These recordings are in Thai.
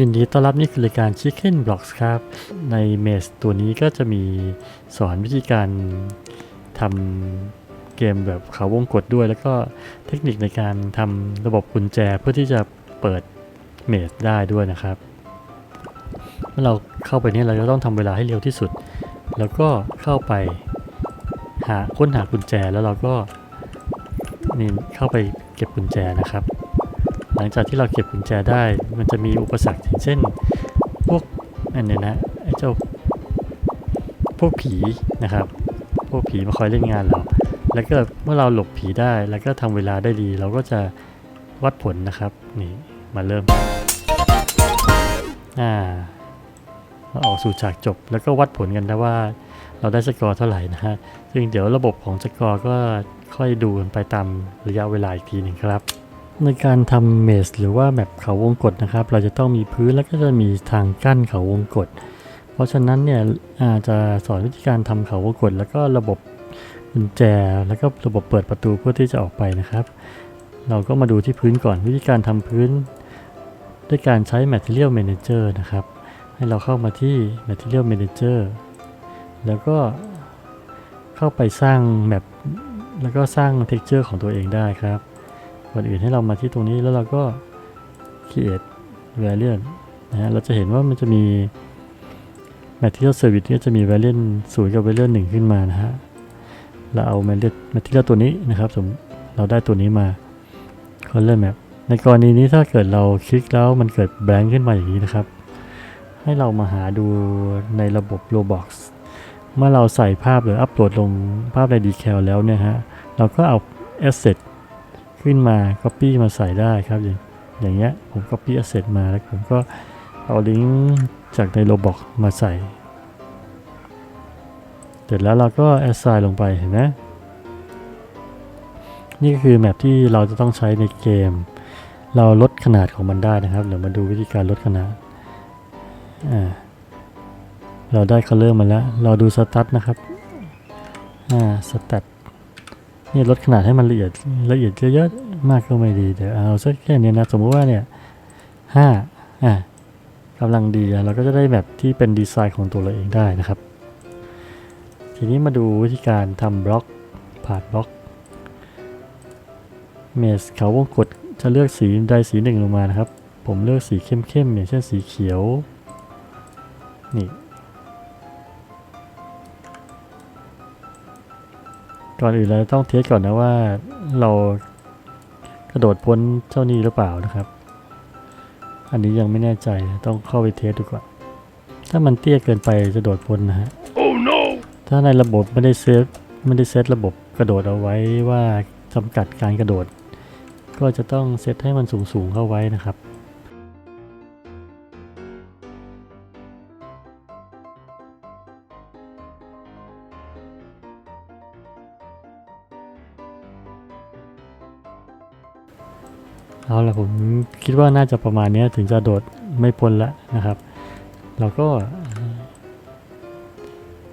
ยินดีต้อนรับนี่คือรายการ Chicken Blocks ครับ ในเมสตัวนี้ก็จะมีสอนวิธีการทำเกมแบบเขาวงกดด้วย แล้วก็เทคนิคในการทำระบบกุญแจเพื่อที่จะเปิดเมสได้ด้วยนะครับ เมื่อเราเข้าไปนี่เราจะต้องทำเวลาให้เร็วที่สุด แล้วก็เข้าไปหาค้นหากุญแจแล้วเราก็นี่เข้าไปเก็บกุญแจนะครับ หลังจากที่เราเก็บกุญแจได้ มันจะมีอุปสรรคเช่น พวกอันเนี้ยนะไอ้เจ้าพวกผีนะครับ พวกผีมาคอยเล่นงานเรา แล้วก็เมื่อเราหลบผีได้ แล้วก็ทำเวลาได้ดี เราก็จะวัดผลนะครับ นี่มาเริ่ม อ่าเราออกสู่ฉากจบ แล้วก็วัดผลกันนะว่า เราได้สกอร์เท่าไหร่นะฮะ ซึ่งเดี๋ยวระบบของสกอร์ก็ค่อยดูกันไปตามระยะเวลาอีกทีหนึ่งครับ ในการทำเมสหรือว่าแมปเขาวงกตนะครับ เราจะต้องมีพื้นแล้วก็จะมีทางกั้นเขาวงกตเพราะฉะนั้นเนี่ยอาจจะสอนวิธีการทำเขาวงกตแล้วก็ระบบกุญแจแล้วก็ระบบเปิดประตูเพื่อที่จะออกไปนะครับ เราก็มาดูที่พื้นก่อนวิธีการทำพื้น ด้วยการใช้ Material Manager นะครับ ให้เราเข้ามาที่ Material Manager แล้วก็เข้าไปสร้างแมปแล้วก็สร้าง texture ของตัวเองได้ครับ ก่อนอื่นให้เรามาที่ตรงนี้แล้วเราก็ create variant นะฮะเราจะเห็นว่ามันจะมี material service นี่จะมี variant 0กับ variant 1ขึ้นมานะฮะเราเอา material material ตัวนี้นะครับสมเราได้ตัวนี้มา color map ในกรณีนี้ถ้าเกิดเราคลิกแล้วมันเกิด blank ขึ้นมาอย่างนี้นะครับ ให้เรามาหาดูในระบบ Roblox เมื่อเราใส่ภาพหรืออัปโหลดลงภาพใน Decal แล้วเนี่ยฮะ เราก็เอา asset ขึ้นมา Copy มาใส่ได้ครับอย่างอย่างเงี้ยผม Copy Asset มาแล้วผมก็เอาลิงก์จากใน Roblox มาใส่ เสร็จแล้วเราก็ Assign ลงไปเห็นไหมนี่ก็คือแมปที่เราจะต้องใช้ในเกม เราลดขนาดของมันได้นะครับ เดี๋ยวมาดูวิธีการลดขนาดอ่าเราได้ color มาแล้ว เราดู stat นะครับอ่า stat นี่ลดขนาดให้มันละเอียดละเอียดเยอะๆมากก็ไม่ดีเดี๋ยวเอาสักแค่เนี้ยนะ สมมติว่าเนี่ยห้าอะกำลังดีเราก็จะได้แบบที่เป็นดีไซน์ของตัวเราเองได้นะครับ ทีนี้มาดูวิธีการทำบล็อกผ่านบล็อกเมสเขาวงกดจะเลือกสีใดสีหนึ่งลงมานะครับ ผมเลือกสีเข้มๆอย่างเช่นสีเขียว นี่ ก่อนอื่นเราต้องเทสก่อนนะว่าเรากระโดดพ้นเจ้านี้หรือเปล่านะครับ อันนี้ยังไม่แน่ใจต้องเข้าไปเทสดูก่อน ถ้ามันเตี้ยเกินไปจะโดดพ้นนะฮะ Oh no! ถ้าในระบบไม่ได้เซฟไม่ได้เซตระบบกระโดดเอาไว้ว่าจำกัดการกระโดด ก็จะต้องเซตให้มันสูงสูงๆเข้าไว้นะครับ เอาละผมคิดว่าน่าจะประมาณนี้ถึงจะโดดไม่พ้นละนะครับ เราก็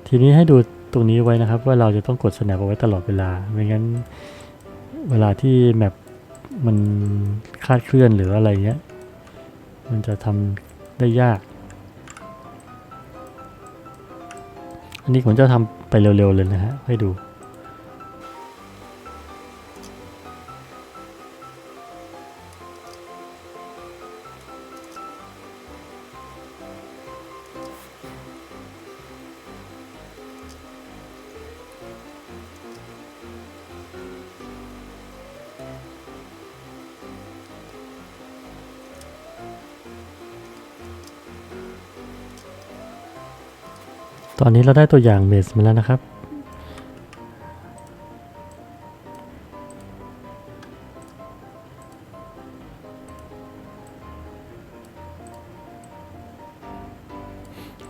ทีนี้ให้ดูตรงนี้ไว้นะครับ ว่าเราจะต้องกด snap เอาไว้ตลอดเวลา ไม่งั้นเวลาที่แมปมันคลาดเคลื่อนหรืออะไรเงี้ย มันจะทำได้ยาก อันนี้ผมจะทำไปเร็วๆเลยนะฮะให้ดู ตอนนี้เราได้ตัวอย่างเมสมาแล้วนะครับ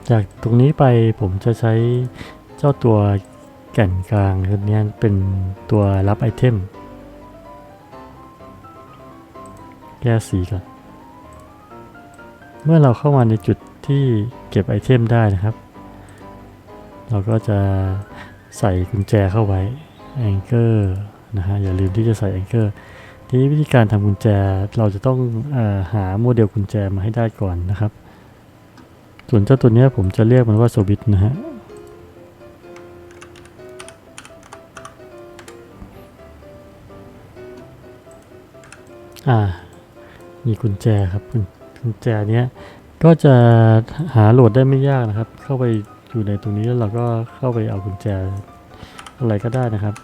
จากตรงนี้ไปผมจะใช้เจ้าตัวแก่นกลางตัวเนี้เป็นตัวรับไอเทม แก้สีก่อน เมื่อเราเข้ามาในจุดที่เก็บไอเทมได้นะครับ เราก็จะใส่กุญแจเข้าไว้แองเกอร์นะฮะอย่าลืมที่จะใส่แองเกอร์ทีทีนี้วิธีการทำกุญแจเราจะต้องอหาโมเดลกุญแจมาให้ได้ก่อนนะครับ ส่วนเจ้าตัวนี้ผมจะเรียกมันว่าสวิตนะฮะอ่ามีกุญแจครับกุญกุญแจเนี้ยก็จะหาโหลดได้ไม่ยากนะครับ เข้าไป อยู่ในตรงนี้แล้วเราก็เข้าไปเอากุญแจอะไรก็ได้นะครับ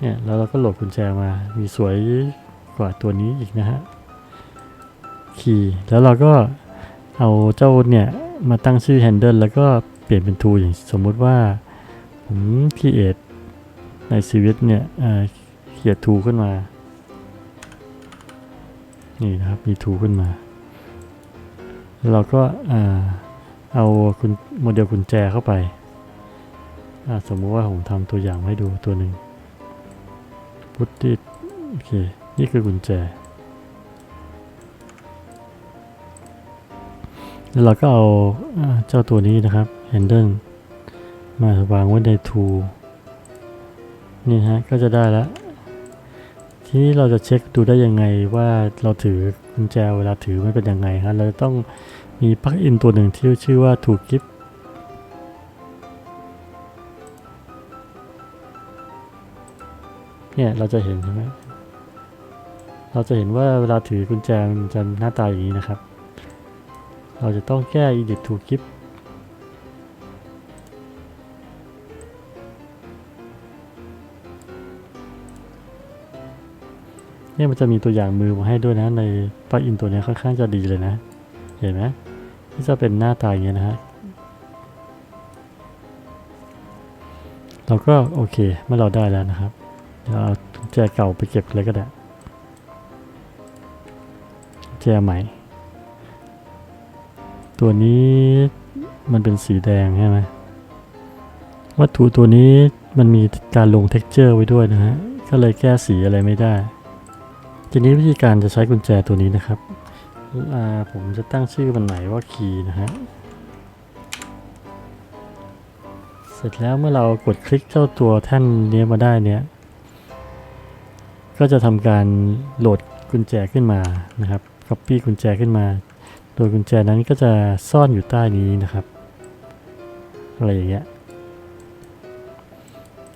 เนี่ยแล้วเราก็โหลดกุญแจมา มีสวยกว่าตัวนี้อีกนะฮะคีย์แล้วเราก็เอาเจ้าเนี่ยมาตั้งชื่อ handle แล้วก็เปลี่ยนเป็น to อย่างสมมุติว่าผม create ในชีวิตเนี่ยเเขียน to ขึ้นมา นี่นะครับมี to ขึ้นมา เราก็อ่า เอาคุณโมเดลกุญแจเข้าไป สมมุติว่าผมทำตัวอย่างให้ดูตัวหนึ่ง put it โอเค นี่คือกุญแจ แล้วเราก็เอาเจ้าตัวนี้นะครับ handle มาวางไว้ใน tool นี่ฮะ ก็จะได้แล้ว ทีนี้เราจะเช็คดูได้ยังไงว่าเราถือกุญแจเวลาถือมันเป็นยังไงครับเราจะต้อง มีปลั๊กอินตัวหนึ่งที่ชื่อว่า t o g i f เนี่ยเราจะเห็นใช่ไหมเราจะเห็นว่าเวลาถือกุญแจมันจะหน้าตาอย่างนี้นะครับ เราจะต้องแก้ edit to gift เนี่ยมันจะมีตัวอย่างมือมาให้ด้วยนะในปลั๊กอินตัวนี้ค่อนข้างจะดีเลยนะ เห็นไหมที่จะเป็นหน้าตาอย่างเงี้ยนะฮะเราก็โอเคเมื่อเราได้แล้วนะครับเดี๋ยวเอาแจเก่าไปเก็บเลยก็ได้แจใหม่ ตัวนี้มันเป็นสีแดงใช่ไหมวัตถุตัวนี้มันมีการลง texture ไว้ด้วยนะฮะ ก็เลยแก้สีอะไรไม่ได้ ทีนี้วิธีการจะใช้กุญแจตัวนี้นะครับ ผมจะตั้งชื่อมันใหม่ว่าคีย์นะฮะ เสร็จแล้วเมื่อเรากดคลิกเจ้าตัวแท่นเนี้ยมาได้เนี้ยก็จะทำการโหลดกุญแจขึ้นมานะครับ Copy กุญแจขึ้นมา โดยกุญแจนั้นก็จะซ่อนอยู่ใต้นี้นะครับ อะไรอย่างเงี้ย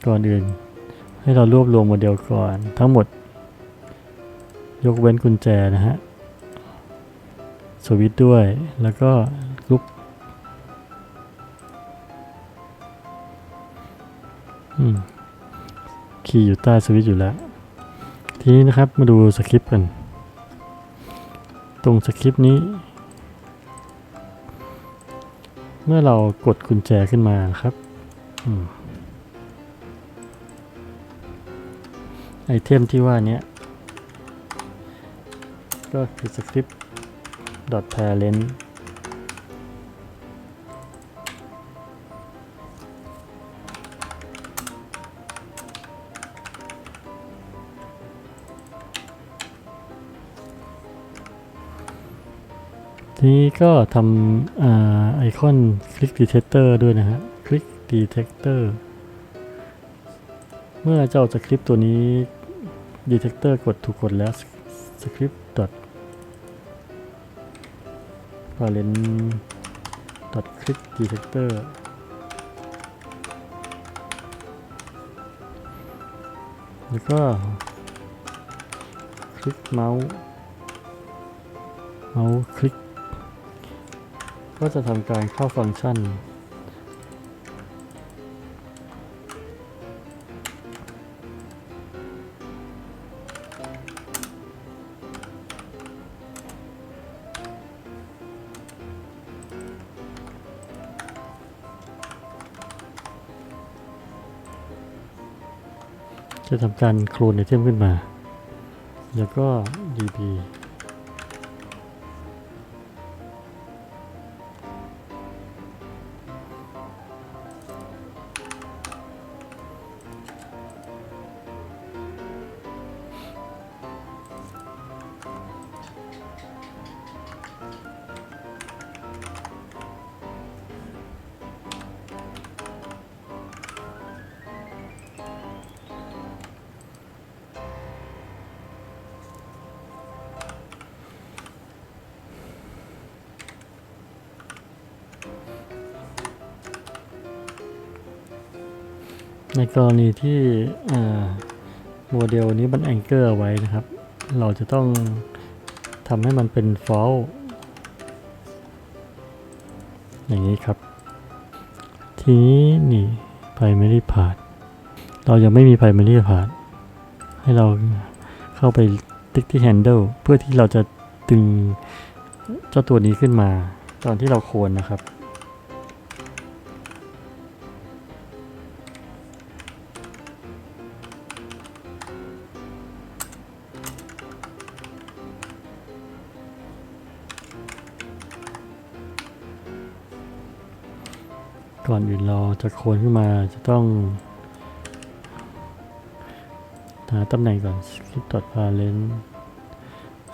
ก่อนอื่นให้เรารวบรวมโมเดลก่อนทั้งหมด ยกเว้นกุญแจนะฮะ สวิตด้วย แล้วก็ลุกอืมคีย์อยู่ใต้สวิตอยู่แล้ว ทีนี้นะครับมาดูสคริปต์กัน ตรงสคริปต์นี้ เมื่อเรากดกุญแจขึ้นมาครับอไอเทมที่ว่านี้ก็คือ script dot parent ทีนี้ก็ทำอไอคอน click detector ด้วยนะฮะ click detector เมื่อเจ้าสคริปต์ตัวนี้ detector กดถูกกดแล้วสคริปต์ script dot parent dot click detector แล้วก็คลิกเมาส์เมาส์คลิก ก็จะทำการเข้าฟังก์ชัน จะทำการโคลนไอเทมขึ้นมา แล้วก็ db ในกรณีที่โมเดลนี้มันแองเกอร์ไว้นะครับ เราจะต้องทำให้มันเป็น false อย่างนี้ครับ ทีนี้นี่ primary part เรายังไม่มี primary part ให้เราเข้าไปติ๊กที่ handle เพื่อที่เราจะดึงเจ้าตัวนี้ขึ้นมา ตอนที่เราโคนนะครับ ก่อนอื่นเราจะโคนขึ้นมาจะต้องหาตำแหน่งก่อน skip dot parent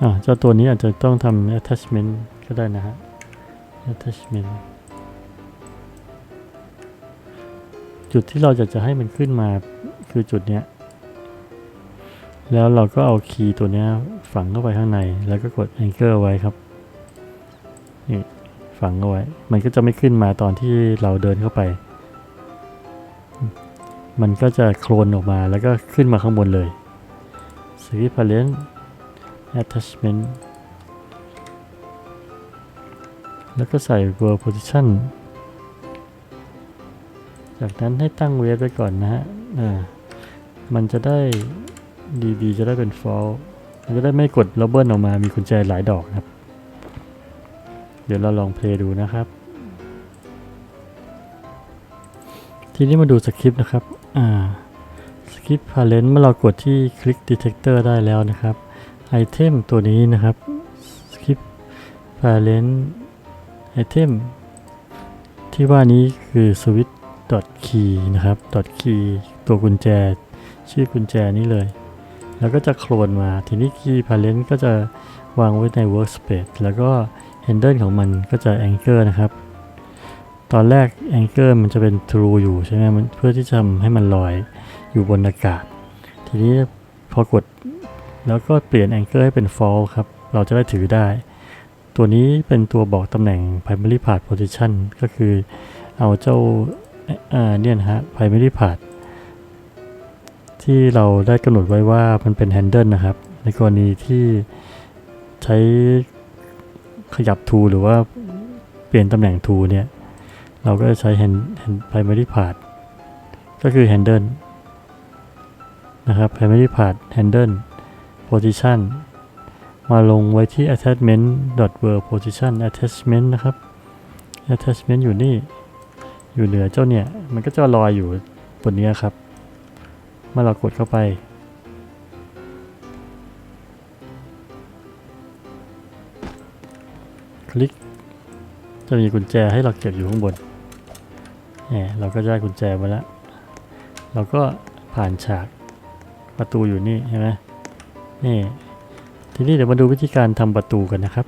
อ่าเจ้าตัวนี้อาจจะต้องทำ attachment ก็ได้นะฮะ attachment จุดที่เราจะจะให้มันขึ้นมาคือจุดเนี้ย แล้วเราก็เอาคีย์ตัวเนี้ยฝังเข้าไปข้างใน แล้วก็กด anchor ไว้ครับนี่ ฝังเอาไว้ มันก็จะไม่ขึ้นมาตอนที่เราเดินเข้าไป มันก็จะโคลนออกมาแล้วก็ขึ้นมาข้างบนเลย s w i p Parent Attachment แล้วก็ใส่ World Position จากนั้นให้ตั้งเวฟไว้ก่อนนะฮะ อ่า มันจะได้ดีๆ จะได้เป็น false มันจะได้ไม่กดแล้วเบิ้ลออกมา มีกุญแจหลายดอกครับ เดี๋ยวเราลองเพลย์ดูนะครับ ทีนี้มาดูสคริปต์นะครับ อ่า สคริปต์พาเลนเมื่อเรากดที่คลิก detector ได้แล้วนะครับ ไอเทมตัวนี้นะครับ สคริปต์พาเลนไอเทมที่ว่านี้คือ switch dot key นะครับ dot key ตัวกุญแจ ชื่อกุญแจนี้เลย แล้วก็จะโคลนมา ทีนี้ key parent ก็จะวางไว้ใน workspace แล้วก็ handle ของมันก็จะ anchor นะครับ ตอนแรก anchor มันจะเป็น true อยู่ใช่ไหมมันเพื่อที่จะทำให้มันลอยอยู่บนอากาศ ทีนี้พอกดแล้วก็เปลี่ยน anchor ให้เป็น false ครับ เราจะได้ถือได้ ตัวนี้เป็นตัวบอกตำแหน่ง primary part position ก็คือเอาเจ้าเนี่ยนะฮะ primary part ที่เราได้กำหนดไว้ว่ามันเป็น handle นะครับ ในกรณีที่ใช้ ขยับทูหรือว่าเปลี่ยนตำแหน่งทูเนี่ย เราก็จะใช้ hand hand primary part ก็คือ handle นะครับ primary part handle position มาลงไว้ที่ attachment dot word position attachment นะครับ attachment อยู่นี่ อยู่เหนือเจ้าเนี่ย มันก็จะลอยอยู่บนนี้ครับ เมื่อเรากดเข้าไป ลิก จะมีกุญแจให้เราเก็บอยู่ข้างบนเนี่ยเราก็ได้กุญแจมาแล้ว เราก็ผ่านฉากประตูอยู่นี่ใช่ไหมนี่ ทีนี้เดี๋ยวมาดูวิธีการทำประตูกันนะครับ